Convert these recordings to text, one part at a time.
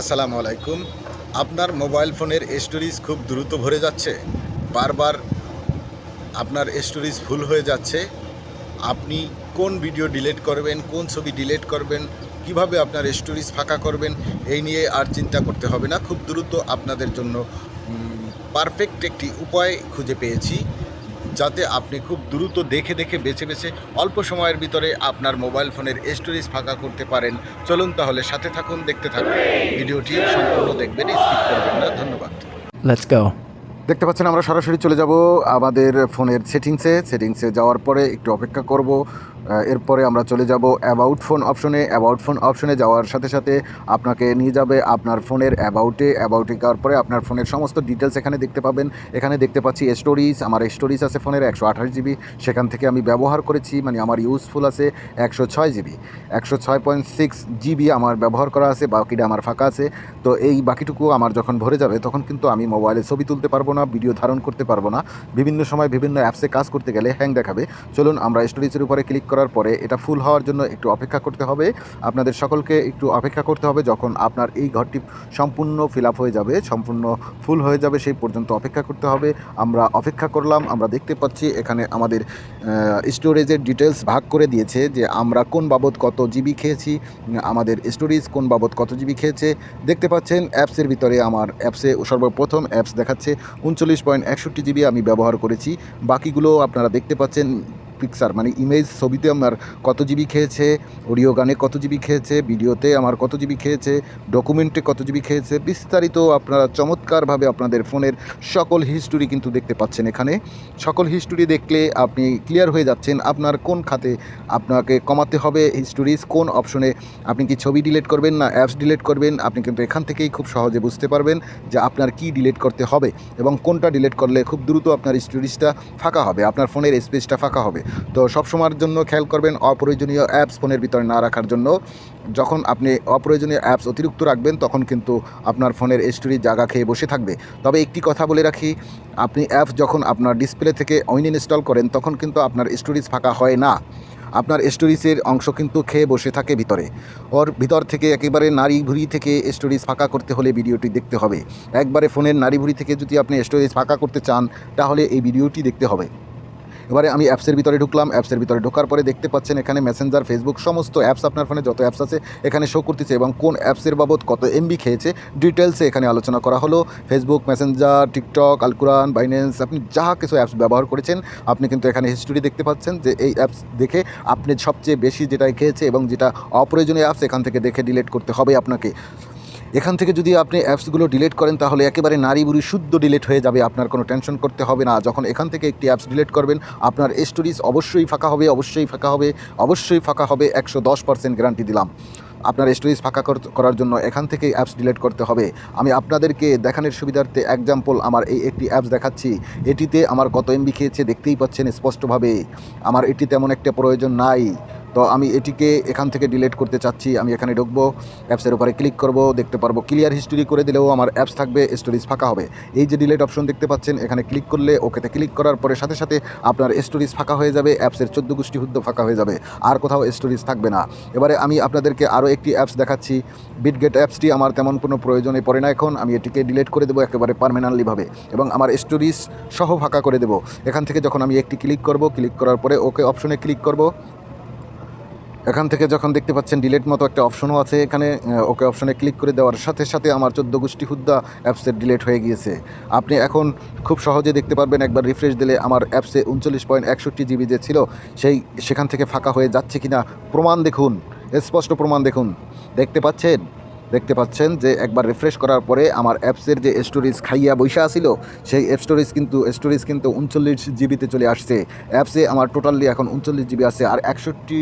আসসালামু আলাইকুম। আপনার মোবাইল ফোনের স্টোরেজ খুব দ্রুত ভরে যাচ্ছে। বারবার আপনার স্টোরেজ ফুল হয়ে যাচ্ছে। আপনি কোন ভিডিও ডিলিট করবেন, কোন ছবি ডিলিট করবেন, কীভাবে আপনার স্টোরেজ ফাঁকা করবেন, এই নিয়ে আর চিন্তা করতে হবে না। খুব দ্রুত আপনাদের জন্য পারফেক্ট একটি উপায় খুঁজে পেয়েছি। যাতে আপনি খুব দ্রুত দেখে দেখে বেছে বেছে অল্প সময়ের ভিতরে আপনার মোবাইল ফোনের স্টোরেজ ফাঁকা করতে পারেন। চলুন তাহলে সাথে থাকুন দেখতে থাকুন। ভিডিওটি সম্পূর্ণ দেখবেন স্কিপ করবেন না। ধন্যবাদ. দেখতে পাচ্ছেন আমরা সরাসরি চলে যাব আমাদের ফোনের সেটিংসে। সেটিংসে যাওয়ার পরে একটু অপেক্ষা করব। এরপরে আমরা চলে যাব অ্যাবাউট ফোন অপশনে অ্যাবাউট ফোন অপশনে যাওয়ার সাথে সাথে আপনাকে নিয়ে যাবে আপনার ফোনের অ্যাবাউটে অ্যাবাউটে যাওয়ার পরে আপনার ফোনের সমস্ত ডিটেলস এখানে দেখতে পাবেন। এখানে দেখতে পাচ্ছি স্টোরিজ আমার স্টোরিজ আছে ফোনের একশো আঠাশ জিবি সেখান থেকে আমি ব্যবহার করেছি মানে আমার ইউজফুল আছে একশো ছয় জিবি একশো ছয় পয়েন্ট সিক্স জিবি আমার ব্যবহার করা আছে, বাকিটা আমার ফাঁকা আছে। তো এই বাকিটুকু আমার যখন ভরে যাবে, তখন কিন্তু আমি মোবাইলে ছবি তুলতে পারব না ভিডিও ধারণ করতে পারব না। বিভিন্ন সময় বিভিন্ন অ্যাপসে কাজ করতে গেলে হ্যাং দেখাবে। চলুন আমরা স্টোরেজের উপরে ক্লিক করার পরে এটা ফুল হওয়ার জন্য একটু অপেক্ষা করতে হবে। আপনাদের সকলকে একটু অপেক্ষা করতে হবে যখন আপনার এই ঘরটি সম্পূর্ণ ফিল হয়ে যাবে, সম্পূর্ণ ফুল হয়ে যাবে সেই পর্যন্ত অপেক্ষা করতে হবে। আমরা অপেক্ষা করলাম, আমরা দেখতে পাচ্ছি এখানে আমাদের স্টোরেজের ডিটেলস ভাগ করে দিয়েছে যে আমরা কোন বাবদ কত জিবি খেয়েছি, আমাদের স্টোরেজ কোন বাবদ কত জিবি খেয়েছে। দেখতে পাচ্ছেন অ্যাপসের ভিতরে আমার অ্যাপসে সর্বপ্রথম অ্যাপস দেখাচ্ছে, উনচল্লিশ পয়েন্ট একষট্টি জিবি আমি ব্যবহার করেছি। বাকিগুলো আপনারা দেখতে পাচ্ছেন পিকচার মানে ইমেজ ছবিতে আমার কত জিবি খেয়েছে অডিও গানে কত জিবি খেয়েছে, ভিডিওতে আমার কত জিবি খেয়েছে ডকুমেন্টে কত জিবি খেয়েছে, বিস্তারিত আপনারা চমৎকারভাবে আপনাদের ফোনের সকল হিস্টোরি কিন্তু দেখতে পাচ্ছেন এখানে। সকল হিস্টোরি দেখলে আপনি ক্লিয়ার হয়ে যাচ্ছেন আপনার কোন খাতে আপনাকে কমাতে হবে হিস্টোরিজ কোন অপশনে আপনি কি ছবি ডিলিট করবেন না অ্যাপস ডিলিট করবেন, আপনি কিন্তু এখান থেকেই খুব সহজে বুঝতে পারবেন যে আপনার কি ডিলিট করতে হবে এবং কোনটা ডিলিট করলে খুব দ্রুত আপনার স্টোরেজটা ফাঁকা হবে, আপনার ফোনের স্পেসটা ফাঁকা হবে। তো সব সময়ের জন্য খেয়াল করবেন অপ্রয়োজনীয় অ্যাপস ফোনের ভিতরে না রাখার জন্য। যখন আপনি অপ্রয়োজনীয় অ্যাপস অতিরিক্ত রাখবেন, তখন কিন্তু আপনার ফোনের স্টোরেজ জায়গা খেয়ে বসে থাকবে। তবে একটি কথা বলে রাখি, আপনি অ্যাপস যখন আপনার ডিসপ্লে থেকে ইনস্টল করেন, তখন কিন্তু আপনার স্টোরেজ ফাঁকা হয় না। আপনার স্টোরেজের অংশ কিন্তু খেয়ে বসে থাকে ভিতরে। ওর ভিতর থেকে একেবারে নারী ভুঁড়ি থেকে স্টোরেজ ফাঁকা করতে হলে ভিডিওটি দেখতে হবে। একবারে ফোনের নারী ভুঁড়ি থেকে যদি আপনি স্টোরেজ ফাঁকা করতে চান, তাহলে এই ভিডিওটি দেখতে হবে। এবারে আমি অ্যাপসের ভিতরে ঢুকলাম, অ্যাপসের ভিতরে ঢোকার পরে দেখতে পাচ্ছেন এখানে মেসেঞ্জার ফেসবুক সমস্ত অ্যাপস আপনার ফোনে যত অ্যাপস আছে এখানে শো করতেছে এবং কোন অ্যাপসের বাবদ কত এমবি খেয়েছে ডিটেলসে এখানে আলোচনা করা হলো। ফেসবুক মেসেঞ্জার টিকটক আলকুরান বাইন্যান্স আপনি যা কিছু অ্যাপস ব্যবহার করেছেন, আপনি কিন্তু এখানে হিস্টোরি দেখতে পাচ্ছেন যে এই অ্যাপস দেখে আপনি সবচেয়ে বেশি যেটা খেয়েছে এবং যেটা অপ্রয়োজনীয় অ্যাপস এখান থেকে দেখে ডিলিট করতে হবে আপনাকে। এখান থেকে যদি আপনি অ্যাপসগুলো ডিলিট করেন, তাহলে একেবারে নারী বুড়ি শুদ্ধ ডিলিট হয়ে যাবে, আপনার কোনো টেনশন করতে হবে না। যখন এখান থেকে একটি অ্যাপস ডিলিট করবেন, আপনার স্টোরিজ অবশ্যই ফাঁকা হবে, অবশ্যই ফাঁকা হবে, অবশ্যই ফাঁকা হবে, একশো দশ পার্সেন্ট গ্যারান্টি দিলাম। আপনার স্টোরেজ ফাঁকা করার জন্য এখান থেকে অ্যাপস ডিলিট করতে হবে। আমি আপনাদেরকে দেখানোর সুবিধার্থে এক্সাম্পল আমার এই একটি অ্যাপস দেখাচ্ছি। এটিতে আমার কত এমবি খেয়েছে দেখতেই পাচ্ছেন স্পষ্টভাবে। আমার এটি তেমন একটা প্রয়োজন নাই। তো আমি এটিকে এখান থেকে ডিলেট করতে চাচ্ছি, আমি এখানে ঢুকবো অ্যাপসের উপরে ক্লিক করব, দেখতে পারব ক্লিয়ার হিস্টোরি করে দিলেও আমার অ্যাপস থাকবে স্টোরেজ ফাঁকা হবে। এই যে ডিলেট অপশন দেখতে পাচ্ছেন, এখানে ক্লিক করলে ওকেতে ক্লিক করার পরে সাথে সাথে আপনার স্টোরেজ ফাঁকা হয়ে যাবে অ্যাপসের চোদ্দ গোষ্ঠী হুদ্দ ফাঁকা হয়ে যাবে, আর কোথাও স্টোরেজ থাকবে না। এবারে আমি আপনাদেরকে আরও একটি অ্যাপস দেখাচ্ছি বিটগেট অ্যাপসটি আমার তেমন কোনো প্রয়োজনে পড়ে না এখন, আমি এটিকে ডিলেট করে দেবো একেবারে পারমানেন্টলিভাবে এবং আমার স্টোরেজ সহ ফাঁকা করে দেবো। এখান থেকে যখন আমি একটি ক্লিক করব ক্লিক করার পরে ওকে অপশনে ক্লিক করব এখান থেকে যখন দেখতে পাচ্ছেন ডিলেট মতো একটা অপশনও আছে এখানে ওকে অপশনে ক্লিক করে দেওয়ার সাথে সাথে আমার চোদ্দ গোষ্ঠী হুদ্দা অ্যাপসের ডিলেট হয়ে গিয়েছে। আপনি এখন খুব সহজে দেখতে পারবেন একবার রিফ্রেশ দিলে আমার অ্যাপসে উনচল্লিশ পয়েন্ট একষট্টি জিবি যে ছিল, সেই সেখান থেকে ফাঁকা হয়ে যাচ্ছে কিনা প্রমাণ দেখুন, স্পষ্ট প্রমাণ দেখুন। দেখতে পাচ্ছেন? দেখতে পাচ্ছেন যে একবার রিফ্রেশ করার পরে আমার অ্যাপসের যে স্টোরেজ খাইয়া বৈশা আসিল সেই অ্যাপ স্টোরেজ কিন্তু স্টোরেজ কিন্তু উনচল্লিশ জিবিতে চলে আসছে। অ্যাপসে আমার টোটালি এখন উনচল্লিশ জিবি আছে, আর একষট্টি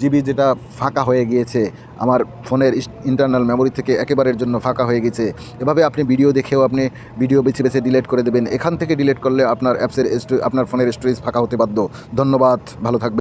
জিবি যেটা ফাঁকা হয়ে গিয়েছে, আমার ফোনের ইন্টারনাল মেমোরি থেকে একেবারের জন্য ফাঁকা হয়ে গেছে এভাবে আপনি ভিডিও দেখেও আপনি ভিডিও বেছে বেছে ডিলেট করে দেবেন। এখান থেকে ডিলেট করলে আপনার অ্যাপসের আপনার ফোনের স্টোরেজ ফাঁকা হতে বাধ্য। ধন্যবাদ, ভালো থাকবে